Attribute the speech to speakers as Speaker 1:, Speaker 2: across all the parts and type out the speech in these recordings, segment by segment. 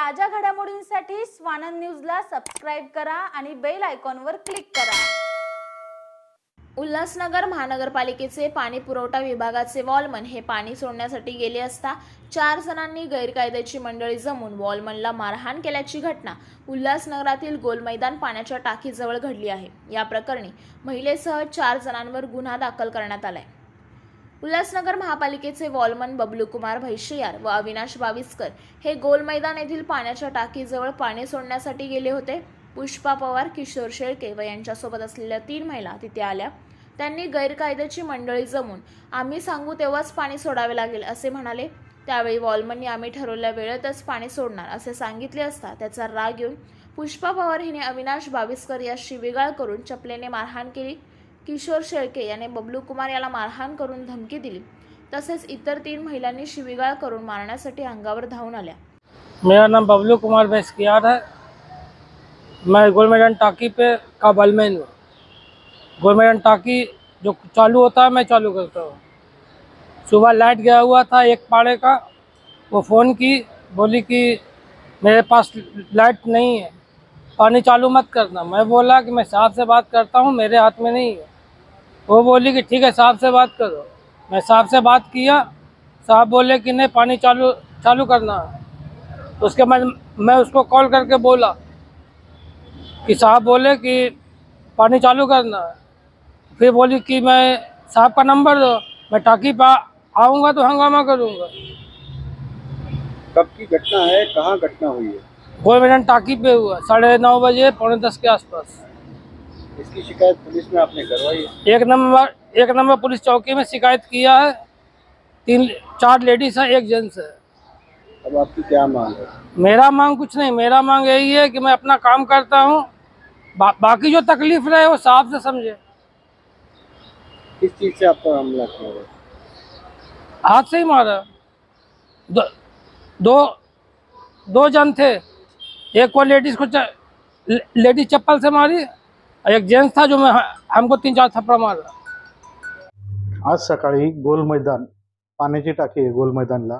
Speaker 1: ताज्या घडामोडींसाठी स्वानंद न्यूजला सबस्क्राईब करा आणि बेल आयकॉनवर क्लिक करा. उल्हासनगर महानगरपालिकेचे पाणी पुरवठा विभागाचे वॉलमन हे पाणी सोडण्यासाठी गेले असता चार जणांनी गैरकायद्याची मंडळी जमून वॉलमनला मारहाण केल्याची घटना उल्हासनगरातील गोल मैदान पाण्याच्या टाकीजवळ घडली आहे. या प्रकरणी महिलेसह चार जणांवर गुन्हा दाखल करण्यात आलाय. उल्हासनगर महापालिकेचे वॉलमन बबलू कुमार भैशियार व अविनाश बाविस्कर हे गोल मैदान येथील पाण्याच्या टाकीजवळ पाणी सोडण्यासाठी गेले होते. पुष्पा पवार किशोर शेळके व यांच्यासोबत असलेल्या तीन महिला तिथे आल्या. त्यांनी गैरकायद्याची मंडळी जमून आम्ही सांगू तेव्हाच पाणी सोडावे लागेल असे म्हणाले. त्यावेळी वॉलमनने आम्ही ठरवल्या वेळेतच पाणी सोडणार असे सांगितले असता त्याचा राग येऊन पुष्पा पवार हिने अविनाश बाविस्कर याशी शिवीगाळ करून चपलेने मारहाण केली. किशोर शेळके याने बबलू कुमार याला मारहाण करून धमकी दिली. तसेच इतर तीन महिलांनी शिवीगाळ करून मारण्यासाठी अंगावर धावून आल्या.
Speaker 2: मेरा नाम बबलू कुमार बेस्कियार है। मैं गोल मैदान टाकी पे का बलमैन हूँ। गोल मैदान टाकी जो चालू होता है, मैं चालू करता हूँ। सुबह लाइट गया हुआ था एक पाड़े का। वो फ़ोन की, बोली कि मेरे पास लाइट नहीं है। पानी चालू मत करना। मैं बोला कि मैं साहब से बात करता हूँ, मेरे हाथ में नहीं है। वो बोली कि ठीक है साहब से बात करो। मैं साहब से बात किया साहब बोले कि नहीं पानी चालू चालू करना है। तो उसके बाद मैं उसको कॉल करके बोला कि साहब बोले कि पानी चालू करना है। फिर बोली कि मैं साहब का नंबर दो मैं टाकी पे आऊँगा तो हंगामा करूँगा।
Speaker 3: कब की घटना है? कहाँ घटना हुई है?
Speaker 2: गोल मैदान टाकी पे हुआ साढ़े नौ बजे पौने दस के आसपास।
Speaker 3: इसकी शिकायत पुलिस में आपने करवाई है?
Speaker 2: एक नंबर एक नंबर पुलिस चौकी में शिकायत किया है। तीन चार लेडीज़ हैं एक जेंट्स है।
Speaker 3: अब आपकी क्या मांग है?
Speaker 2: मेरा मांग कुछ नहीं मेरा मांग यही है कि मैं अपना काम करता हूँ। बा, बाकी जो तकलीफ़ रहे वो साफ़ से समझे।
Speaker 3: किस चीज़ से आपका हमला किया
Speaker 2: हाथ से ही मारा। दो दो दो जन थे। एक को लेडीज़ को लेडीज़ चप्पल से मारी एक जेंट्स था जो मैं हमको तीन चार थप्पड़ मारा
Speaker 4: आज सकाळी गोल मैदान पाण्याची टाकी आहे गोल मैदानला.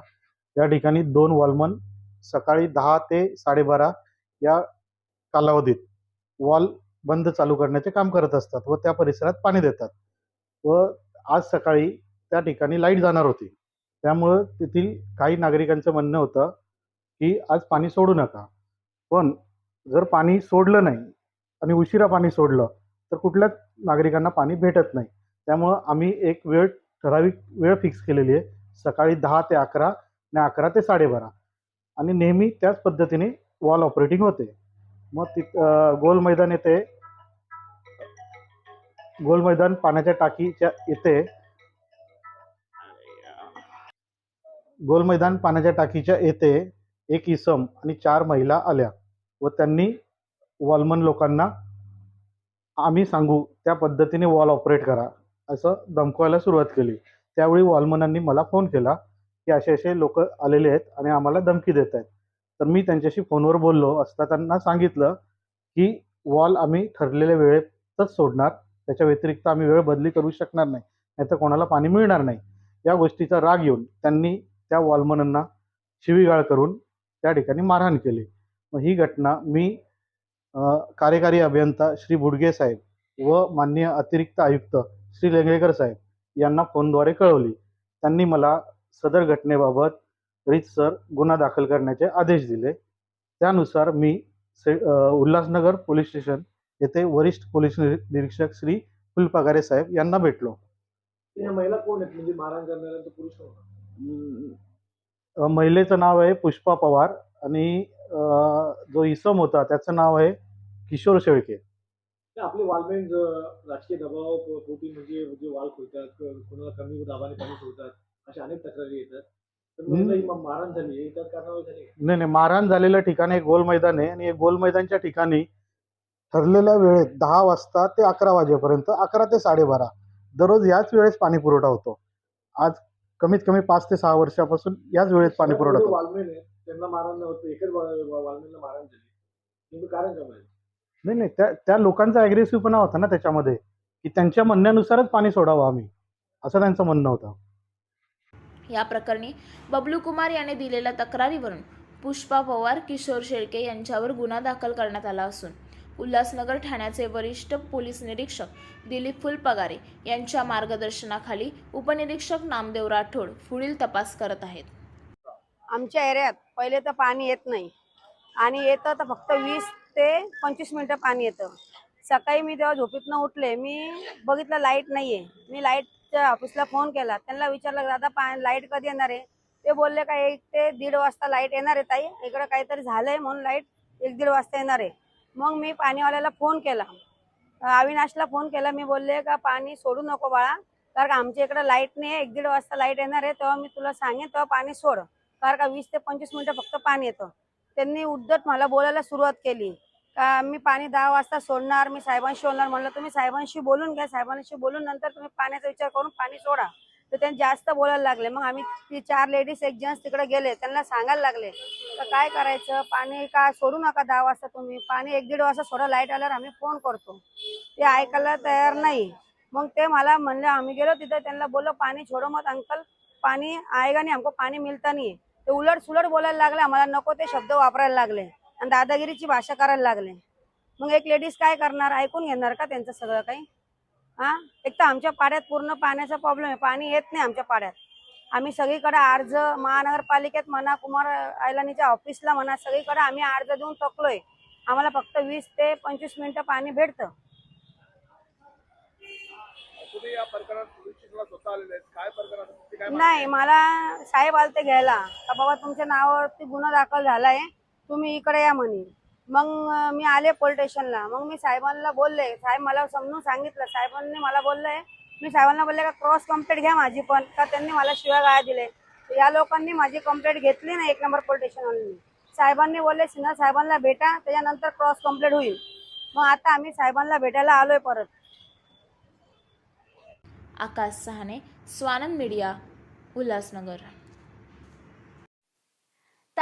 Speaker 4: या ठिकाणी दोन वॉलमन सकाळी दहा ते साडेबारा या कालावधीत वॉल बंद चालू करण्याचे काम करत असतात व त्या परिसरात पाणी देतात. व आज सकाळी त्या ठिकाणी लाइट जाणार होती. त्यामुळं तेथील काही नागरिकांचं म्हणणं होतं की आज पाणी सोडू नका. पण जर पाणी सोडलं नाही आणि उशिरा पाणी सोडलं तर कुठल्याच नागरिकांना पाणी भेटत नाही. त्यामुळं आम्ही एक वेळ ठराविक वेळ फिक्स केलेली आहे. सकाळी दहा ते अकरा आणि अकरा ते साडेबारा. आणि नेहमी त्याच पद्धतीने वॉल ऑपरेटिंग होते. मग ति गोल मैदान येथे गोल मैदान पाण्याच्या टाकीच्या येथे गोल मैदान पाण्याच्या टाकीच्या येथे एक इसम आणि चार महिला आल्या व त्यांनी वॉलमन लोकांना आम्ही सांगू त्या पद्धतीने वॉल ऑपरेट करा असं धमकवायला सुरुवात केली. त्यावेळी वॉलमनांनी मला फोन केला की असे असे लोक आलेले आहेत आणि आम्हाला धमकी देत आहेत. तर मी त्यांच्याशी फोनवर बोललो असता त्यांना सांगितलं की वॉल आम्ही ठरलेल्या वेळेतच सोडणार त्याच्या व्यतिरिक्त आम्ही वेळ बदली करू शकणार नाही नाहीतर कोणाला पाणी मिळणार नाही. या गोष्टीचा राग येऊन त्यांनी त्या वॉलमनांना शिवीगाळ करून त्या ठिकाणी मारहाण केली. मग ही घटना मी कार्यकारी अभियंता श्री बुडगे साहेब व माननीय अतिरिक्त आयुक्त श्री लेंगळेकर साहेब यांना फोनद्वारे कळवली. त्यांनी मला सदर घटनेबाबत रीतसर गुन्हा दाखल करण्याचे आदेश दिले. त्यानुसार मी से उल्हासनगर पोलीस स्टेशन येथे वरिष्ठ पोलीस निरी- निरीक्षक श्री फुलपगारे साहेब यांना भेटलो.
Speaker 5: महिला कोण आहेत? म्हणजे मारहाण पुरुष
Speaker 4: महिलेचं नाव आहे पुष्पा पवार आणि जो इसम होता त्याचं नाव आहे किशोर शेळके.
Speaker 5: आपले वालमेन राजकीय दबाव पोटी म्हणजे म्हणजे वाल खोलतात कोणाला कमी दाबाने पाणी सोडतात अशा अनेक तक्रारी येतात. ही मारहाण झाली.
Speaker 4: नाही? नाही मारहाण झालेलं ठिकाण एक गोल मैदान आहे आणि एक गोल मैदानच्या ठिकाणी ठरलेल्या वेळेत दहा वाजता ते अकरा वाजेपर्यंत अकरा ते साडेबारा दररोज याच वेळेस पाणी पुरवठा होतो. आज कमीत कमी पाच ते सहा वर्षापासून याच वेळेत पाणी पुरवठा
Speaker 5: जे
Speaker 4: होतो.
Speaker 5: वालमेन त्यांना मारहाण नव्हतं एकच वालमेनला मारहाण झाली. कारण काय
Speaker 4: नाही नाही त्या त्या लोकांचा ॲग्रेसिव्हपणा होता ना त्याच्यामध्ये की त्यांच्या म्हणण्यानुसारच पाणी सोडावं आम्ही असं त्यांचं म्हणणं होतं.
Speaker 1: या प्रकरणी बबलू कुमार याने दिलेल्या तक्रारीवरून पुष्पा पवार किशोर शेळके यांच्यावर गुन्हा दाखल करण्यात आला असून उल्हासनगर ठाण्याचे वरिष्ठ पोलीस निरीक्षक दिलीप फुलपगारे यांच्या मार्गदर्शनाखाली उपनिरीक्षक नामदेव राठोड पुढील तपास करत आहेत.
Speaker 6: आमच्या एरियात पहिले तर पाणी येत नाही. आणि येतं तर फक्त वीस ते पंचवीस मिनटं पाणी येतं. सकाळी मी तेव्हा झोपेतनं उठले मी बघितलं लाइट नाही आहे मी लाईटच्या ऑफिसला फोन केला. त्यांना विचारलं दादा पा लाइट कधी येणार आहे? ते बोलले का एक ते दीड वाजता लाइट येणार आहे ताई. इकडं काहीतरी झालंय म्हणून लाइट एक दीड वाजता येणार आहे. मग मी पाणीवाल्याला फोन केला. अविनाशला फोन केला. मी बोलले का पाणी सोडू नको बाळा. कारण का आमच्या इकडं लाइट नाही आहे एक दीड वाजता लाइट येणार आहे. तेव्हा मी तुला सांगेन तेव्हा पाणी सोड. कारण का वीस ते पंचवीस मिनिटं फक्त पाणी येतं. त्यांनी उद्धट मला बोलायला सुरुवात केली. का मी पाणी दहा वाजता सोडणार मी साहेबांशी बोलणार म्हणलं तुम्ही साहेबांशी बोलून घ्या साहेबांशी बोलून नंतर तुम्ही पाण्याचा विचार करून पाणी सोडा. तर त्यांनी जास्त बोलायला लागले. मग आम्ही ती चार लेडीज एक जेंट्स तिकडे गेले. त्यांना सांगायला लागले तर काय करायचं? पाणी का सोडू नका दहा वाजता तुम्ही? पाणी एक दीड वाजता सोडा लाइट आल्यावर आम्ही फोन करतो. ते ऐकायला तयार नाही. मग ते मला म्हणले आम्ही गेलो तिथे त्यांना बोललो पाणी छोडो मत अंकल. पाणी आएगा नाही हमको पाणी मिळता नाही ते उलट सुलट बोलायला लागले आम्हाला नको ते शब्द वापरायला लागले. आणि दादागिरीची भाषा करायला लागले. मग एक लेडीज काय करणार? ऐकून घेणार का त्यांचं सगळं काही? हा? एक तर आमच्या पाड्यात पूर्ण पाण्याचा प्रॉब्लेम आहे. पाणी येत नाही आमच्या पाड्यात. आम्ही सगळीकडे अर्ज महानगरपालिकेत म्हणा कुमार आयलानीच्या ऑफिसला म्हणा सगळीकडे आम्ही अर्ज देऊन थकलोय. आम्हाला फक्त वीस ते पंचवीस मिनिटं पाणी भेटतं. नाही मला साहेब आलते घ्यायला. का बाबा तुमच्या नावावरती गुन्हा दाखल झालाय? तुम्ही इकडे या म्हणे. मग मी आले पोलीस स्टेशनला मग मी साहेबांना बोलले. साहेब मला समजून सांगितलं. साहेबांनी मला बोललंय मी साहेबांना बोलले का क्रॉस कंप्लेंट घ्या माझी पण. का त्यांनी मला शिवाय गाळ्या दिले. या लोकांनी माझी कंप्लेंट घेतली ना एक नंबर पोलीस स्टेशनवाल्यांनी साहेबांनी बोलले सिन्हा साहेबांना भेटा. त्याच्यानंतर क्रॉस कंप्लेंट होईल. मग आता आम्ही साहेबांना भेटायला आलोय परत.
Speaker 1: आकाश सहाने स्वानंद मीडिया उल्हासनगर.